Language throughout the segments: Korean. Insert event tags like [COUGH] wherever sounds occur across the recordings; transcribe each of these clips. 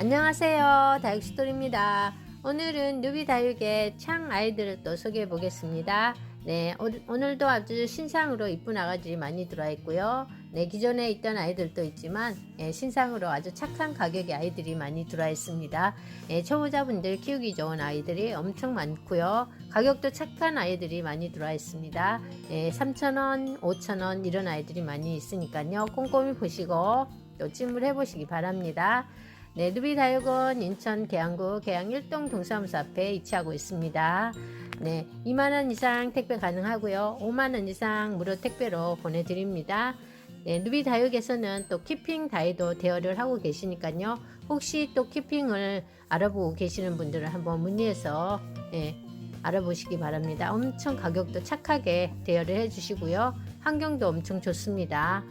안녕하세요. 다육스토리입니다. 오늘은 누비 다육의 창 아이들을 또 소개해 보겠습니다. 네, 오늘- 오늘도 아주 신상으로 이쁜 아가들이 많이 들어와 있고요. 네, 기존에 있던 아이들도 있지만 예, 신상으로 아주 착한 가격의 아이들이 많이 들어와 있습니다. 예, 초보자분들 키우기 좋은 아이들이 엄청 많고요. 가격도 착한 아이들이 많이 들어와 있습니다. 예, 3,000원, 5,000원 이런 아이들이 많이 있으니까요. 꼼꼼히 보시고 또 찜을 해보시기 바랍니다. 네, 누비 다육원 인천 계양구 계양 1동 동사무소 앞에 위치하고 있습니다. 네, 2만원 이상 택배 가능하고요. 5만원 이상 무료 택배로 보내드립니다. 네, 누비 다육에서는 또 키핑 다이도 대여를 하고 계시니까요. 혹시 또 키핑을 알아보고 계시는 분들은 한번 문의해서 예, 알아보시기 바랍니다. 엄청 가격도 착하게 대여를 해주시고요. 환경도 엄청 좋습니다.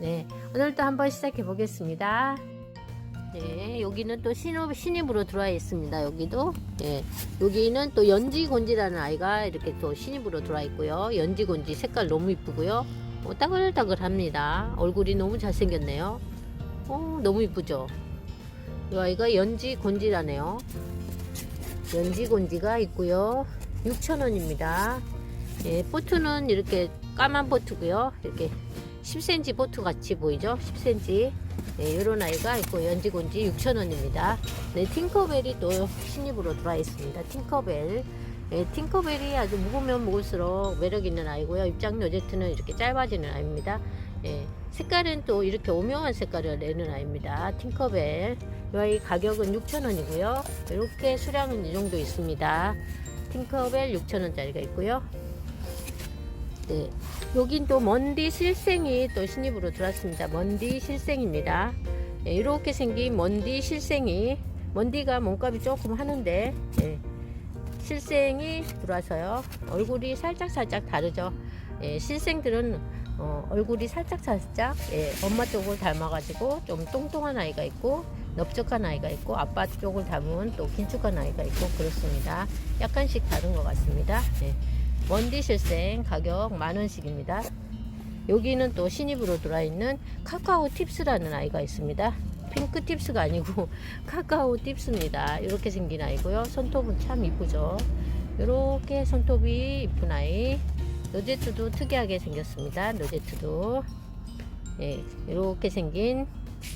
네, 오늘도 한번 시작해 보겠습니다. 네, 여기는 또 신입, 신입으로 들어와 있습니다. 여기도. 예, 여기는 또 연지곤지라는 아이가 이렇게 또 신입으로 들어와 있고요. 연지곤지 색깔 너무 이쁘고요. 어, 따글따글합니다. 얼굴이 너무 잘생겼네요. 어, 너무 이쁘죠? 이 아이가 연지곤지라네요. 연지곤지가 있고요. 6,000원입니다. 예, 포트는 이렇게 까만 포트고요. 이렇게 10cm 포트 같이 보이죠? 10cm. 네, 이런 아이가 있고 연지곤지 6,000원입니다. 네, 팅커벨이 또 신입으로 들어와 있습니다. 팅커벨. 네, 팅커벨이 아주 묵으면 묵을수록 매력 있는 아이고요. 입장 로제트는 이렇게 짧아지는 아이입니다. 네, 색깔은 또 이렇게 오묘한 색깔을 내는 아이입니다. 팅커벨. 이 아이 가격은 6,000원이고요. 이렇게 수량은 이 정도 있습니다. 팅커벨 6,000원짜리가 있고요. 네. 여긴 또 먼디 실생이 또 신입으로 들어왔습니다. 먼디 실생입니다. 네, 이렇게 생긴 먼디 실생이 먼디가 몸값이 조금 하는데 네, 실생이 들어와서요. 얼굴이 살짝 살짝 다르죠. 예, 실생들은 어, 얼굴이 살짝 살짝 예, 엄마 쪽을 닮아가지고 좀 뚱뚱한 아이가 있고 넓적한 아이가 있고 아빠 쪽을 닮은 또 길쭉한 아이가 있고 그렇습니다. 약간씩 다른 것 같습니다. 예. 먼디 실생 가격 만원씩입니다. 여기는 또 신입으로 들어와 있는 카카오 팁스라는 아이가 있습니다. 핑크 팁스가 아니고 [LAUGHS] 카카오 팁스입니다. 이렇게 생긴 아이고요. 손톱은 참 이쁘죠. 이렇게 손톱이 이쁜 아이. 로제트도 특이하게 생겼습니다. 로제트도. 예, 이렇게 생긴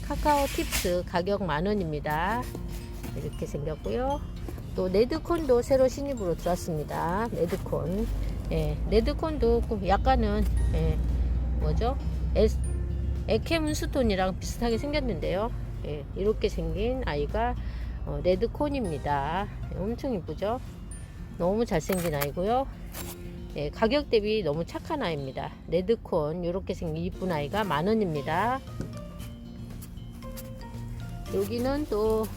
카카오 팁스 가격 만원입니다. 이렇게 생겼고요. 또 레드콘도 새로 신입으로 들어왔습니다. 레드콘. 예, 레드콘도 그 약간은 예, 뭐죠? 에, 에케문스톤이랑 비슷하게 생겼는데요. 예, 이렇게 생긴 아이가 어, 레드콘입니다. 예, 엄청 이쁘죠? 너무 잘생긴 아이고요. 예, 가격 대비 너무 착한 아이입니다. 레드콘 이렇게 생긴 이쁜 아이가 만 원입니다. 여기는 또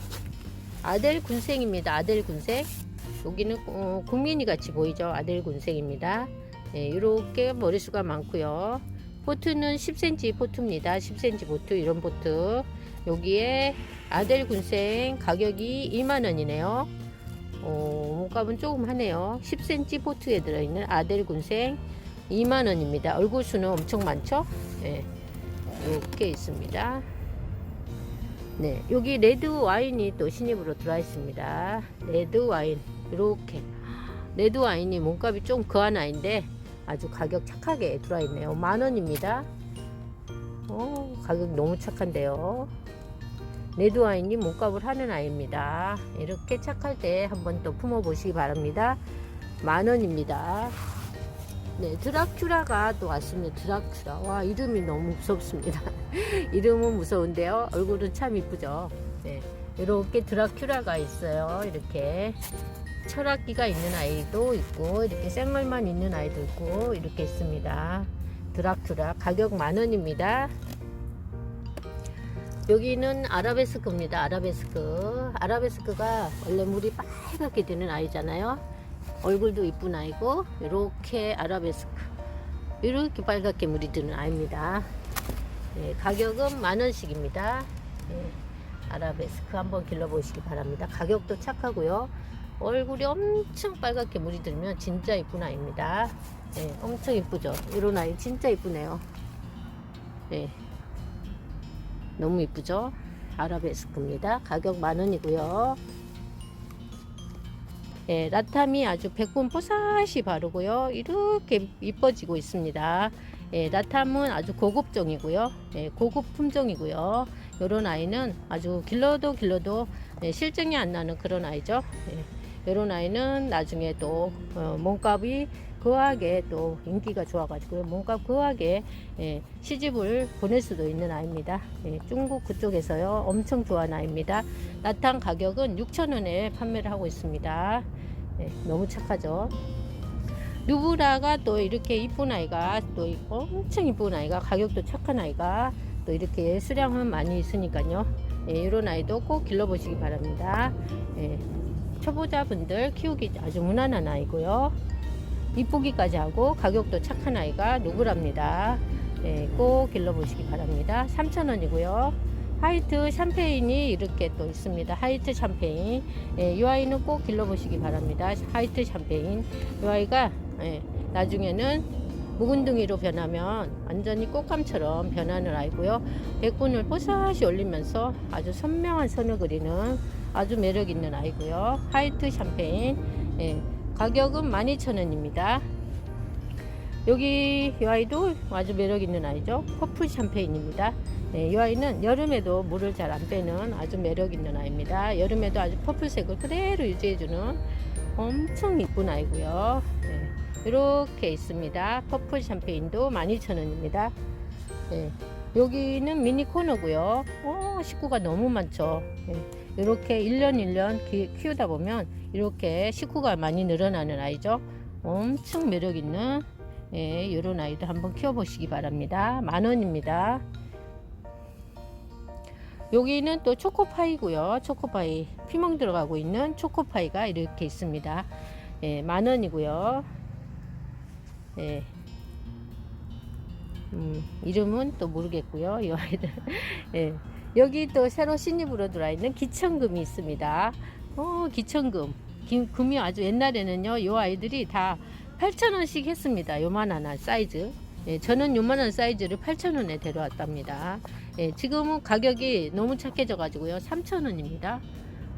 아델 군생입니다. 아델 군생. 여기는 어, 국민이 같이 보이죠. 아델 군생입니다. 네, 이렇게 머리수가 많고요. 포트는 10cm 포트입니다. 10cm 포트 이런 포트. 여기에 아델 군생 가격이 2만 원이네요. 어, 몸값은 조금 하네요. 10cm 포트에 들어있는 아델 군생 2만 원입니다. 얼굴 수는 엄청 많죠? 네, 이렇게 있습니다. 네, 여기 레드 와인이 또 신입으로 들어와 있습니다. 레드 와인 이렇게 레드 와인이 몸값이 좀 그한 아이인데 아주 가격 착하게 들어와 있네요. 만 원입니다. 어, 가격 너무 착한데요. 레드 와인이 몸값을 하는 아이입니다. 이렇게 착할 때 한번 또 품어 보시기 바랍니다. 만 원입니다. 네, 드라큘라가 또 왔습니다. 드라큘라. 와, 이름이 너무 무섭습니다. [LAUGHS] 이름은 무서운데요. 얼굴은 참 이쁘죠. 네, 이렇게 드라큘라가 있어요. 이렇게 철학기가 있는 아이도 있고, 이렇게 생얼만 있는 아이도 있고, 이렇게 있습니다. 드라큘라. 가격 만 원입니다. 여기는 아라베스크입니다. 아라베스크. 아라베스크가 원래 물이 빨갛게 되는 아이잖아요. 얼굴도 이쁜 아이고 이렇게 아라베스크 이렇게 빨갛게 물이 드는 아이입니다. 네, 가격은 만 원씩입니다. 네, 아라베스크 한번 길러보시기 바랍니다. 가격도 착하고요. 얼굴이 엄청 빨갛게 물이 들면 진짜 이쁜 아이입니다. 네, 엄청 이쁘죠. 이런 아이 진짜 이쁘네요. 네, 너무 이쁘죠. 아라베스크입니다. 가격 만원이고요. 예, 라탐이 아주 백분 뽀사시 바르고요. 이렇게 이뻐지고 있습니다. 예, 라탐은 아주 고급 종이고요. 예, 고급 품종이고요. 요런 아이는 아주 길러도 길러도 예, 실증이 안 나는 그런 아이죠. 예, 요런 아이는 나중에 또 어, 몸값이 거하게 또 인기가 좋아가지고요. 몸값 거하게 예, 시집을 보낼 수도 있는 아이입니다. 예, 중국 그쪽에서요. 엄청 좋아하는 아이입니다. 라탄 가격은 6,000원에 판매를 하고 있습니다. 예, 너무 착하죠. 누브라가 또 이렇게 이쁜 아이가 또 엄청 이쁜 아이가 가격도 착한 아이가 또 이렇게 수량은 많이 있으니까요. 예, 이런 아이도 꼭 길러보시기 바랍니다. 예, 초보자분들 키우기 아주 무난한 아이고요. 이쁘기까지 하고 가격도 착한 아이가 누구랍니다. 예, 꼭 길러보시기 바랍니다. 3,000원이고요. 화이트 샴페인이 이렇게 또 있습니다. 화이트 샴페인. 예, 이 아이는 꼭 길러보시기 바랍니다. 화이트 샴페인. 이 아이가 예, 나중에는 묵은둥이로 변하면 완전히 꽃감처럼 변하는 아이고요. 백분을 뽀사시 올리면서 아주 선명한 선을 그리는 아주 매력 있는 아이고요. 화이트 샴페인. 예, 가격은 12,000원입니다. 여기 이 아이도 아주 매력 있는 아이죠. 퍼플 샴페인입니다. 네, 이 아이는 여름에도 물을 잘 안 빼는 아주 매력 있는 아이입니다. 여름에도 아주 퍼플색을 그대로 유지해주는 엄청 이쁜 아이고요. 네, 이렇게 있습니다. 퍼플 샴페인도 12,000원입니다. 네, 여기는 미니 코너고요. 오, 식구가 너무 많죠. 네, 이렇게 1년 1년 키, 키우다 보면 이렇게 식구가 많이 늘어나는 아이죠. 엄청 매력 있는 예, 이런 아이도 한번 키워보시기 바랍니다. 만 원입니다. 여기는 또 초코파이고요. 초코파이 피멍 들어가고 있는 초코파이가 이렇게 있습니다. 예, 만 원이고요. 예. 음, 이름은 또 모르겠고요. 이 아이들. [LAUGHS] 예. 여기 또 새로 신입으로 들어와 있는 기천금이 있습니다. 어, 기천금. 기, 금이 아주 옛날에는요, 이 아이들이 다 8,000원씩 했습니다. 요만한 한 사이즈. 예, 저는 요만한 사이즈를 8,000원에 데려왔답니다. 예, 지금은 가격이 너무 착해져 가지고요. 3,000원입니다.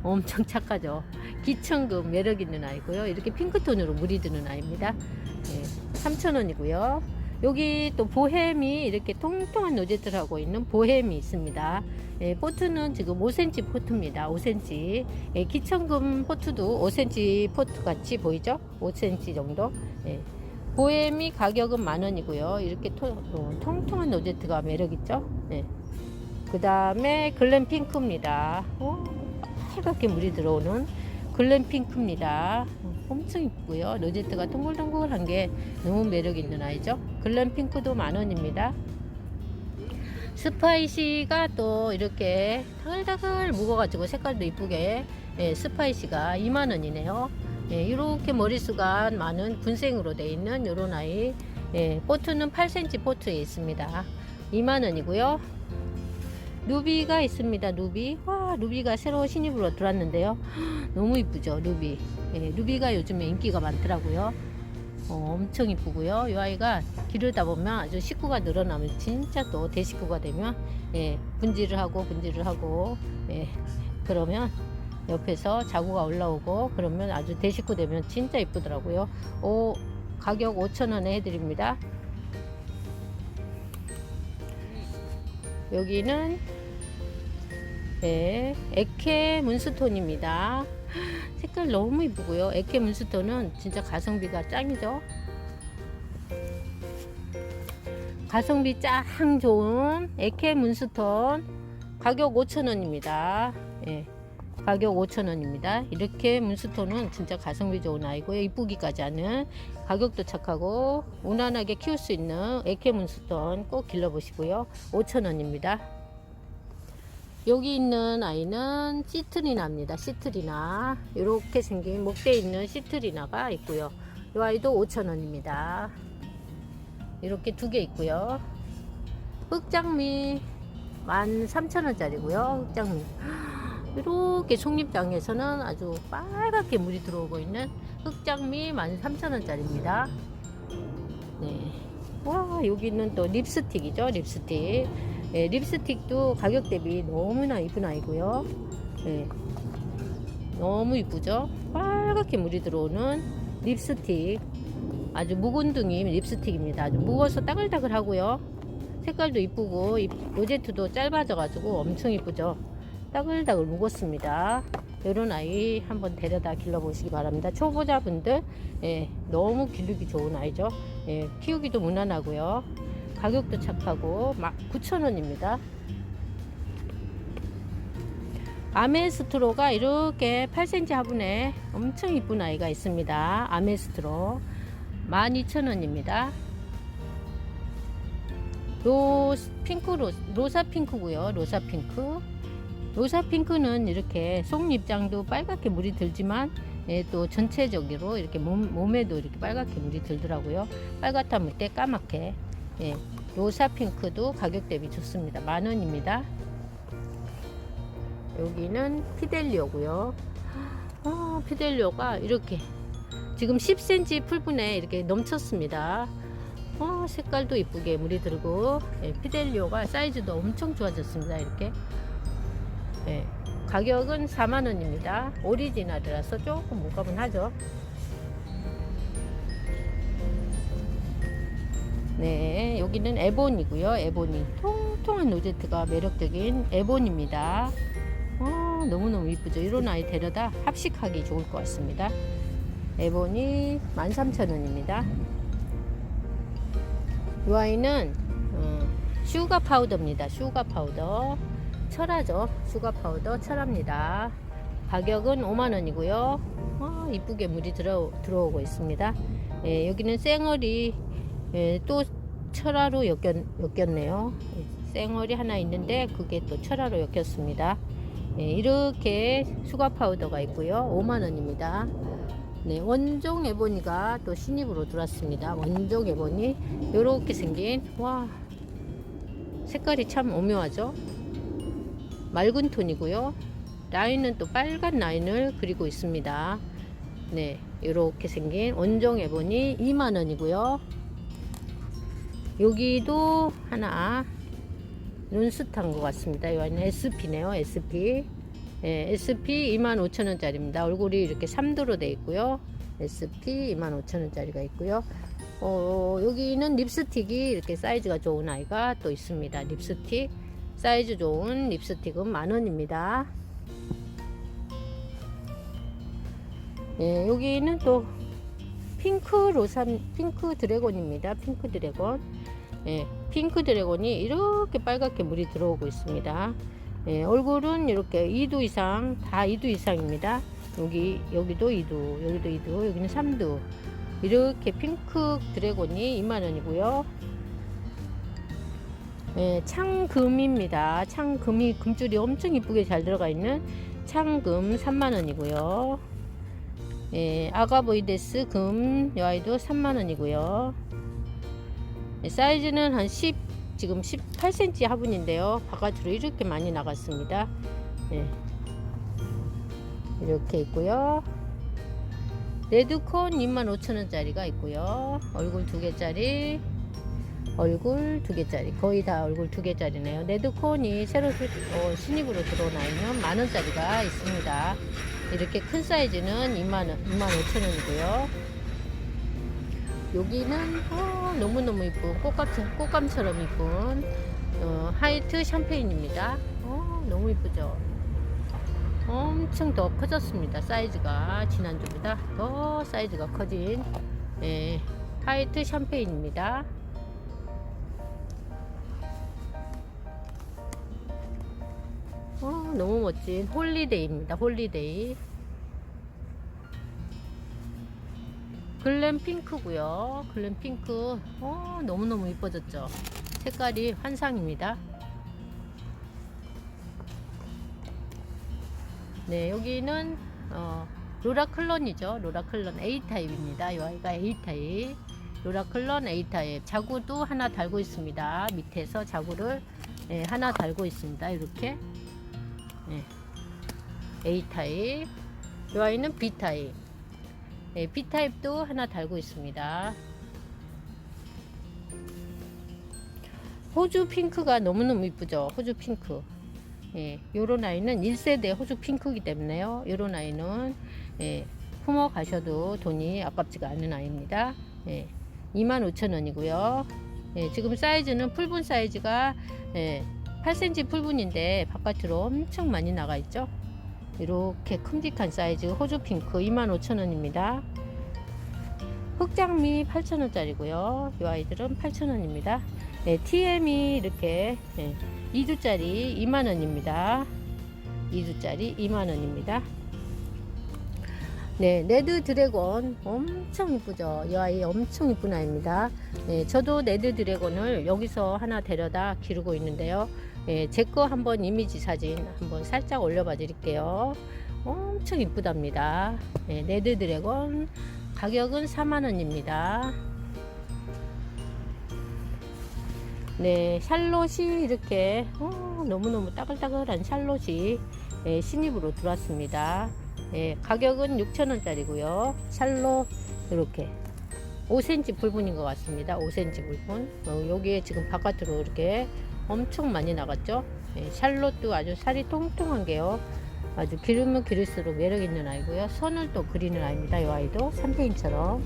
엄청 착하죠. 기천금 매력 있는 아이고요. 이렇게 핑크톤으로 물이 드는 아이입니다. 예, 3,000원이고요. 여기 또 보햄이 이렇게 통통한 노제들 하고 있는 보햄이 있습니다. 예, 포트는 지금 5cm 포트입니다. 5cm. 예, 기천금 포트도 5cm 포트 같이 보이죠? 5cm 정도. 예. 보햄이 가격은 만 원이고요. 이렇게 토, 어, 통통한 노제트가 매력 있죠? 예. 그 다음에 글램 핑크입니다. 어, 빨갛게 물이 들어오는 글램 핑크입니다. 어, 엄청 이쁘고요. 로제트가 동글동글한 게 너무 매력 있는 아이죠. 글램 핑크도 만 원입니다. 스파이시가 또 이렇게 다글다글 묵어가지고 색깔도 이쁘게 예, 스파이시가 2만 원이네요. 예, 이렇게 머리수가 많은 군생으로 되어 있는 이런 아이. 예, 포트는 8cm 포트에 있습니다. 2만 원이고요. 루비가 있습니다. 루비. 와, 루비가 새로 신입으로 들어왔는데요. [GASPS] 너무 이쁘죠, 루비. 예, 루비가 요즘에 인기가 많더라고요. 어, 엄청 이쁘고요. 이 아이가 기르다 보면 아주 식구가 늘어나면 진짜 또 대식구가 되면 예, 분질을 하고 분질을 하고 예, 그러면 옆에서 자구가 올라오고 그러면 아주 대식구 되면 진짜 이쁘더라고요. 오, 가격 5,000원에 해드립니다. 여기는 네, 에케 문스톤입니다. [LAUGHS] 색깔 너무 이쁘고요. 에케 문스톤은 진짜 가성비가 짱이죠. 가성비 짱 좋은 에케 문스톤 가격 5,000원입니다. 예. 가격 5,000원입니다. 이렇게 문스톤은 진짜 가성비 좋은 아이고요. 이쁘기까지 하는 가격도 착하고 무난하게 키울 수 있는 에케 문스톤 꼭 길러보시고요. 5,000원입니다. 여기 있는 아이는 시트리나입니다. 시트리나. 이렇게 생긴 목대에 있는 시트리나가 있고요. 이 아이도 5,000원입니다. 이렇게 두 개 있고요. 흑장미 13,000원짜리고요. 흑장미. [GASPS] 이렇게 속립장에서는 아주 빨갛게 물이 들어오고 있는 흑장미 13,000원짜리입니다. 네. 와, 여기는 또 립스틱이죠. 립스틱. 예, 립스틱도 가격 대비 너무나 이쁜 아이고요. 예, 너무 이쁘죠? 빨갛게 물이 들어오는 립스틱. 아주 묵은둥이 립스틱입니다. 아주 무거워서 따글따글 하고요. 색깔도 이쁘고, 이 로제트도 짧아져가지고 엄청 이쁘죠? 따글따글 묵었습니다. 이런 아이 한번 데려다 길러보시기 바랍니다. 초보자분들, 예, 너무 기르기 좋은 아이죠. 예, 키우기도 무난하고요. 가격도 착하고, 막 9,000원입니다. 아메스트로가 이렇게 8cm 화분에 엄청 이쁜 아이가 있습니다. 아메스트로 12,000원입니다. 로 핑크 로, 로사 핑크고요. 로사 핑크. 로사 핑크는 이렇게 속 입장도 빨갛게 물이 들지만 예, 또 전체적으로 이렇게 몸, 몸에도 이렇게 빨갛게 물이 들더라고요. 빨갛다 물때 까맣게. 예, 로사 핑크도 가격 대비 좋습니다. 만 원입니다. 여기는 피델리오고요. 아, 피델리오가 이렇게 지금 10cm 풀분에 이렇게 넘쳤습니다. 어, 색깔도 이쁘게 물이 들고 예, 피델리오가 사이즈도 엄청 좋아졌습니다. 이렇게 예, 가격은 4만 원입니다. 오리지널이라서 조금 무값은 하죠. 네, 여기는 에본이고요. 에본이 통통한 로제트가 매력적인 에본입니다. 어, 너무너무 이쁘죠. 이런 아이 데려다 합식하기 좋을 것 같습니다. 에본이 13,000원입니다. 이 아이는 어, 슈가 파우더입니다. 슈가 파우더. 철화죠. 슈가 파우더 철합니다. 가격은 5만원이고요. 어, 이쁘게 물이 들어, 들어오고 있습니다. 예, 여기는 쌩얼이 예, 또 철화로 엮였, 엮였네요. 예, 쌩얼이 하나 있는데 그게 또 철화로 엮였습니다. 예, 이렇게 수가 파우더가 있고요. 5만원입니다. 네, 원종 에보니가 또 신입으로 들어왔습니다. 원종 에보니 이렇게 생긴 와 색깔이 참 오묘하죠. 맑은 톤이고요. 라인은 또 빨간 라인을 그리고 있습니다. 네, 이렇게 생긴 원종 에보니 2만 원이고요. 여기도 하나 눈스탄 것 같습니다. 이거는 SP네요. SP. 예, SP 25,000원짜리입니다. 얼굴이 이렇게 3도로 되어 있고요. SP 25,000원짜리가 있고요. 어, 여기는 립스틱이 이렇게 사이즈가 좋은 아이가 또 있습니다. 립스틱. 사이즈 좋은 립스틱은 만 원입니다. 예, 여기는 또 핑크 로삼, 핑크 드래곤입니다. 핑크 드래곤. 예, 핑크 드래곤이 이렇게 빨갛게 물이 들어오고 있습니다. 예, 얼굴은 이렇게 2도 이상, 다 2도 이상입니다. 여기, 여기도 2도, 여기도 2도, 여기는 3도. 이렇게 핑크 드래곤이 2만 원이고요. 예, 창금입니다. 창금이 금줄이 엄청 이쁘게 잘 들어가 있는 창금 3만 원이고요. 예, 아가보이데스 금, 이 아이도 3만원이고요. 예, 사이즈는 한 10, 지금 18cm 화분인데요. 바깥으로 이렇게 많이 나갔습니다. 예. 이렇게 있고요. 레드콘 25,000원짜리가 있고요. 얼굴 두 개짜리, 얼굴 두 개짜리, 거의 다 얼굴 두 개짜리네요. 레드콘이 새로 어, 신입으로 들어온 아이는 만 원짜리가 있습니다. 이렇게 큰 사이즈는 2만 원, 2만 5천 원이고요. 여기는 어, 너무너무 이쁜 꽃감, 꽃감처럼 이쁜 어, 하이트 샴페인입니다. 어, 너무 이쁘죠? 엄청 더 커졌습니다. 사이즈가 지난주보다 더 사이즈가 커진 예, 하이트 샴페인입니다. 어, 너무 멋진 홀리데이입니다. 홀리데이. 글램 핑크고요. 글램 핑크. 어, 너무너무 이뻐졌죠. 색깔이 환상입니다. 네, 여기는 어, 로라 클론이죠. 로라 클론 A 타입입니다. 이 아이가 A 타입. 로라 클론 A 타입. 자구도 하나 달고 있습니다. 밑에서 자구를 예, 하나 달고 있습니다. 이렇게. 예. A 타입. 이 아이는 B 타입. 예, B 타입도 하나 달고 있습니다. 호주 핑크가 너무너무 이쁘죠. 호주 핑크. 예, 요런 아이는 1세대 호주 핑크이기 때문에요. 요런 아이는 예, 품어 가셔도 돈이 아깝지가 않은 아이입니다. 예, 25,000원이고요. 예, 지금 사이즈는 풀분 사이즈가 예, 8cm 풀분인데 바깥으로 엄청 많이 나가 있죠. 이렇게 큼직한 사이즈 호주 핑크 25,000원입니다. 흑장미 8,000원짜리고요. 이 아이들은 8,000원입니다. 네, TM이 이렇게 네, 2주짜리 2만원입니다. 2주짜리 2만원입니다. 네, 레드 드래곤 엄청 이쁘죠. 이 아이 엄청 이쁜 아이입니다. 네, 저도 레드 드래곤을 여기서 하나 데려다 기르고 있는데요. 네, 제거 한번 이미지 사진 한번 살짝 올려봐 드릴게요. 엄청 이쁘답니다. 네, 레드 드래곤 가격은 4만원입니다. 네, 샬롯이 이렇게 어, 너무너무 따글따글한 샬롯이 예, 신입으로 들어왔습니다. 예, 가격은 6,000원짜리고요. 샬롯 이렇게 5cm 불분인 것 같습니다. 5cm 불분. 어, 여기에 지금 바깥으로 이렇게 엄청 많이 나갔죠. 예, 샬롯도 아주 살이 통통한 게요. 아주 기르면 기를수록 매력 있는 아이고요. 선을 또 그리는 아이입니다. 이 아이도 삼페인처럼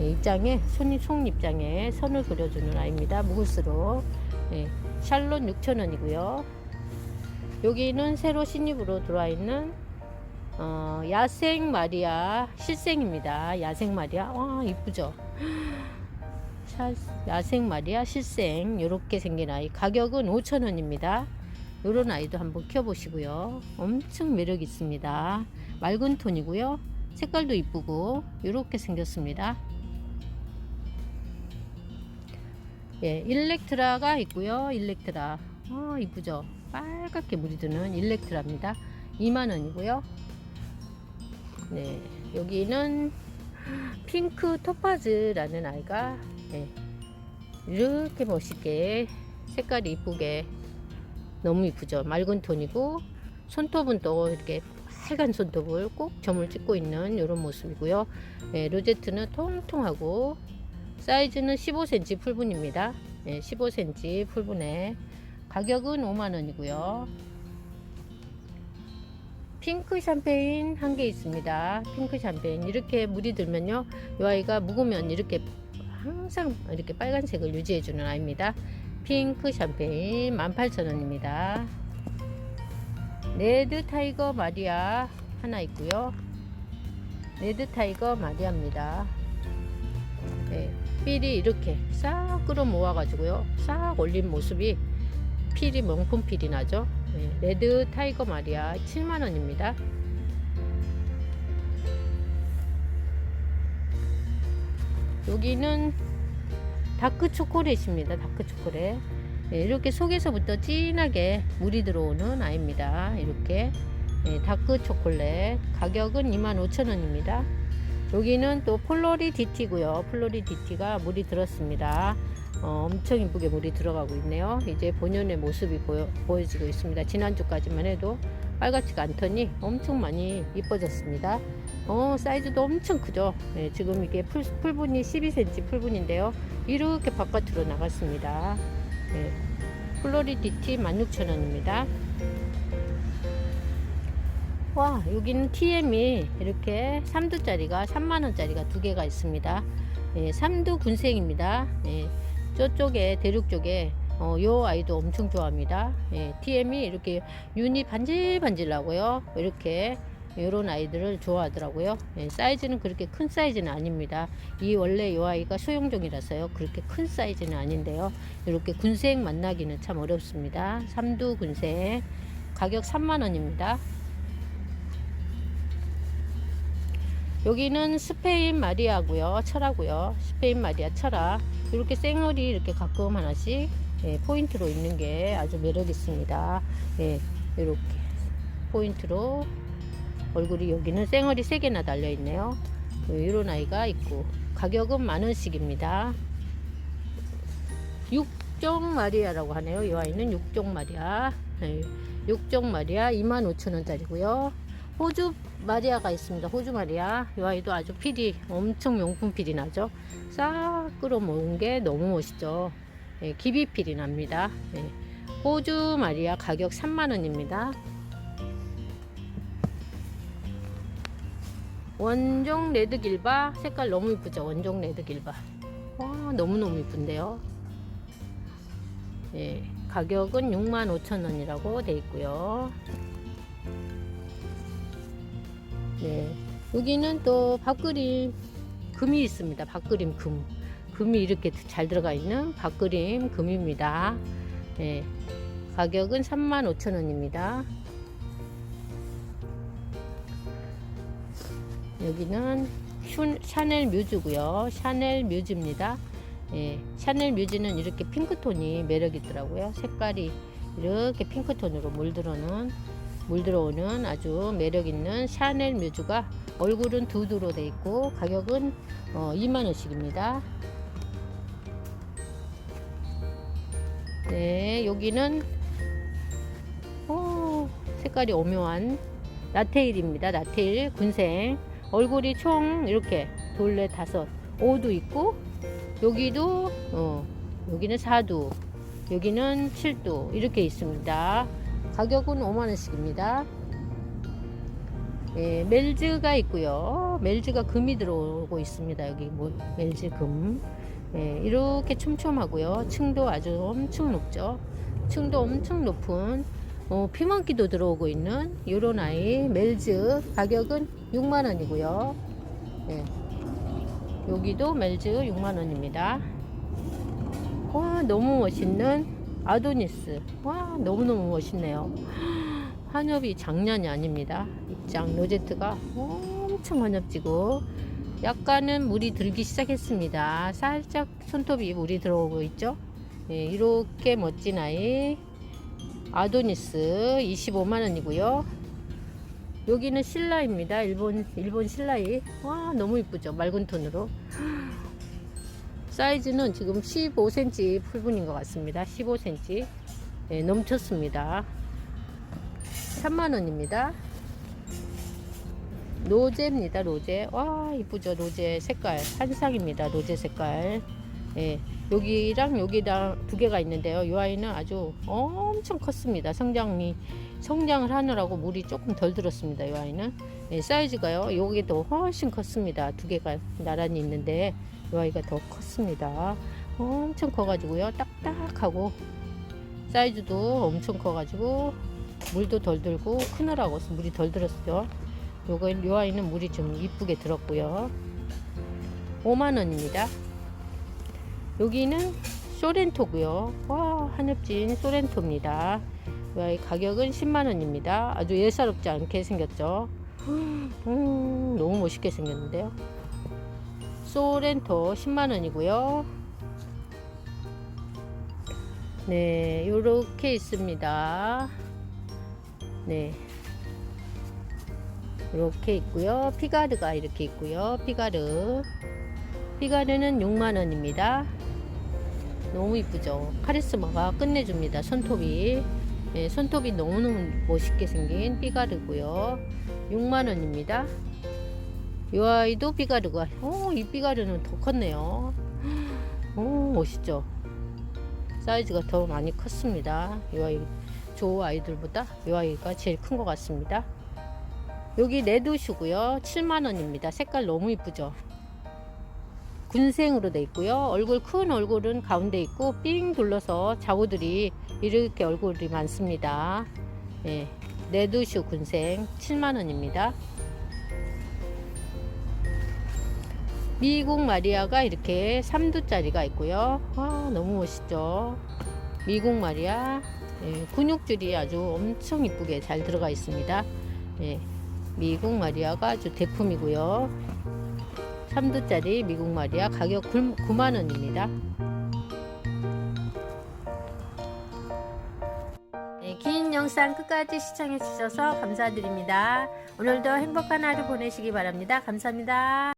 예, 입장에 손이 송 입장에 선을 그려주는 아이입니다. 묵을수록 예, 샬롯 6,000원이고요. 여기는 새로 신입으로 들어와 있는 어, 야생 마리아 실생입니다. 야생 마리아 와 이쁘죠. 샤- 야생 마리아 실생 이렇게 생긴 아이 가격은 5,000원입니다. 이런 아이도 한번 키워보시고요. 엄청 매력 있습니다. 맑은 톤이고요. 색깔도 이쁘고 이렇게 생겼습니다. 예, 일렉트라가 있고요. 일렉트라. 아, 이쁘죠? 빨갛게 물이 드는 일렉트라입니다. 2만원이고요. 네, 여기는 핑크 토파즈라는 아이가 예, 이렇게 멋있게 색깔이 이쁘게 너무 이쁘죠. 맑은 톤이고 손톱은 또 이렇게 빨간 손톱을 꼭 점을 찍고 있는 이런 모습이고요. 예, 로제트는 통통하고 사이즈는 15cm 풀분입니다. 예, 15cm 풀분에 가격은 5만원이고요. 핑크 샴페인 한 개 있습니다. 핑크 샴페인 이렇게 물이 들면요, 이 아이가 묵으면 이렇게 항상 이렇게 빨간색을 유지해주는 아이입니다. 핑크 샴페인 18,000원입니다. 레드 타이거 마리아 하나 있고요. 레드 타이거 마리아입니다. 네, 필이 이렇게 싹 끌어 모아 가지고요 싹 올린 모습이 필이 명품 필이 나죠 네, 레드 타이거 마리아 7만원입니다 여기는 다크 초콜릿입니다. 다크 초콜릿. 네, 이렇게 속에서부터 진하게 물이 들어오는 아이입니다. 이렇게. 네, 다크 초콜릿. 가격은 25,000원입니다 여기는 또. 폴로리 DT가 물이 들었습니다. 어, 엄청 이쁘게 물이 들어가고 있네요. 이제 본연의 모습이 보여, 보여지고 있습니다. 지난주까지만 해도 빨갛지가 않더니 엄청 많이 이뻐졌습니다. 어, 사이즈도 엄청 크죠. 네, 지금 이게 풀, 풀분이 12cm 풀분인데요. 이렇게 바깥으로 나갔습니다. 네, DT 16,000원입니다. 와 여기는 TM이 이렇게 3두짜리가 3만원짜리가 두 개가 있습니다. 예, 3두 군생입니다. 예, 저쪽에 대륙 쪽에 어, 요 아이도 엄청 좋아합니다. 예, TM이 이렇게 윤이 반질반질 나고요. 이렇게 이런 아이들을 좋아하더라고요. 예, 사이즈는 그렇게 큰 사이즈는 아닙니다. 이 원래 요 아이가 소형종이라서요. 그렇게 큰 사이즈는 아닌데요. 이렇게 군생 만나기는 참 어렵습니다. 3두 군생. 가격 3만원입니다 여기는 스페인 마리아고요. 철하고요. 스페인 마리아 철아 이렇게 생얼이 이렇게 가끔 하나씩 예, 포인트로 있는 게 아주 매력 있습니다. 예, 이렇게 포인트로 얼굴이 여기는 생얼이 3개나 달려 있네요. 이런 아이가 있고 가격은 만 원씩입니다. 육종 마리아라고 하네요. 이 아이는 육종 마리아. 예, 육종 마리아 25,000원짜리고요. 호주 마리아가 있습니다. 호주 마리아. 이 아이도 아주 필이 엄청 명품 필이 나죠. 싹 끌어모은 게 너무 멋있죠. 예, 기비 필이 납니다. 예. 호주 마리아 가격 3만 원입니다. 원종 레드 길바 색깔 너무 이쁘죠? 원종 레드 길바. 와, 너무 너무 이쁜데요. 예, 가격은 65,000원이라고 돼 있고요. 네, 여기는 또 밥그림 금이 있습니다. 밥그림 금. 금이 이렇게 잘 들어가 있는 밥그림 금입니다. 예, 가격은 35,000원입니다. 여기는 슈, 샤넬 뮤즈고요. 샤넬 뮤즈입니다. 예, 샤넬 뮤즈는 이렇게 핑크톤이 매력 있더라고요. 색깔이 이렇게 핑크톤으로 물들어는 물들어오는 아주 매력 있는 샤넬 뮤즈가 얼굴은 두두로 돼 있고 가격은 어, 2만 원씩입니다. 네, 여기는 오, 색깔이 오묘한 라테일입니다. 라테일 군생 얼굴이 총 이렇게 돌레 다섯 오도 있고 여기도 어, 여기는 4두 여기는 7두 이렇게 있습니다. 가격은 5만원씩입니다. 예, 멜즈가 있고요. 멜즈가 금이 들어오고 있습니다. 여기 뭐 멜즈 금. 예, 이렇게 촘촘하고요. 층도 아주 엄청 높죠. 층도 엄청 높은 어, 피망기도 들어오고 있는 요런 아이 멜즈 가격은 6만원이고요. 예. 여기도 멜즈 6만원입니다. 와 너무 멋있는 아도니스. 와 너무너무 멋있네요. 한엽이 장난이 아닙니다. 입장 로제트가 엄청 한엽지고 약간은 물이 들기 시작했습니다. 살짝 손톱이 물이 들어오고 있죠? 네, 이렇게 멋진 아이 아도니스 25만원이고요. 여기는 신라입니다. 일본 일본 신라이. 와 너무 이쁘죠? 맑은 톤으로 사이즈는 지금 15cm 풀분인 것 같습니다. 15cm 네, 넘쳤습니다. 3만원입니다. 로제입니다. 로제. 와 이쁘죠. 로제 색깔 한상입니다. 로제 색깔. 예, 여기랑 여기랑 두 개가 있는데요. 이 아이는 아주 엄청 컸습니다. 성장이 성장을 하느라고 물이 조금 덜 들었습니다. 이 아이는 예, 사이즈가요. 여기도 훨씬 컸습니다. 두 개가 나란히 있는데 이 아이가 더 컸습니다. 엄청 커가지고요. 딱딱하고 사이즈도 엄청 커가지고 물도 덜 들고 크느라고 물이 덜 들었죠. 요거 요 아이는 물이 좀 이쁘게 들었고요. 5만 원입니다. 여기는 소렌토고요. 와 한엽진 소렌토입니다. 이 아이 가격은 10만 원입니다. 아주 예사롭지 않게 생겼죠. 음, 너무 멋있게 생겼는데요. 소렌토 10만원이고요. 네 요렇게 있습니다. 네. 이렇게 있고요. 피가르가 이렇게 있고요. 피가르. 피가르는 6만원입니다. 너무 이쁘죠? 카리스마가 끝내줍니다 손톱이. 네, 손톱이 너무너무 멋있게 생긴 삐가르고요. 6만원입니다 이 아이도 삐가르가 어, 이 삐가르는 더 컸네요. 오 [GASPS] 멋있죠? 사이즈가 더 많이 컸습니다. 이 아이 조 아이들보다 이 아이가 제일 큰 것 같습니다. 여기 레드슈고요. 7만원입니다. 색깔 너무 이쁘죠? 군생으로 돼 있고요. 얼굴 큰 얼굴은 가운데 있고 삥 둘러서 자구들이 이렇게 얼굴이 많습니다. 예, 레드슈 군생 7만원입니다 미국 마리아가 이렇게 3두짜리가 있고요. 아, 너무 멋있죠. 미국 마리아 예, 근육줄이 아주 엄청 이쁘게 잘 들어가 있습니다. 예, 미국 마리아가 아주 대품이고요. 3두짜리 미국 마리아 가격 9만 원입니다. 네, 긴 영상 끝까지 시청해 주셔서 감사드립니다. 오늘도 행복한 하루 보내시기 바랍니다. 감사합니다.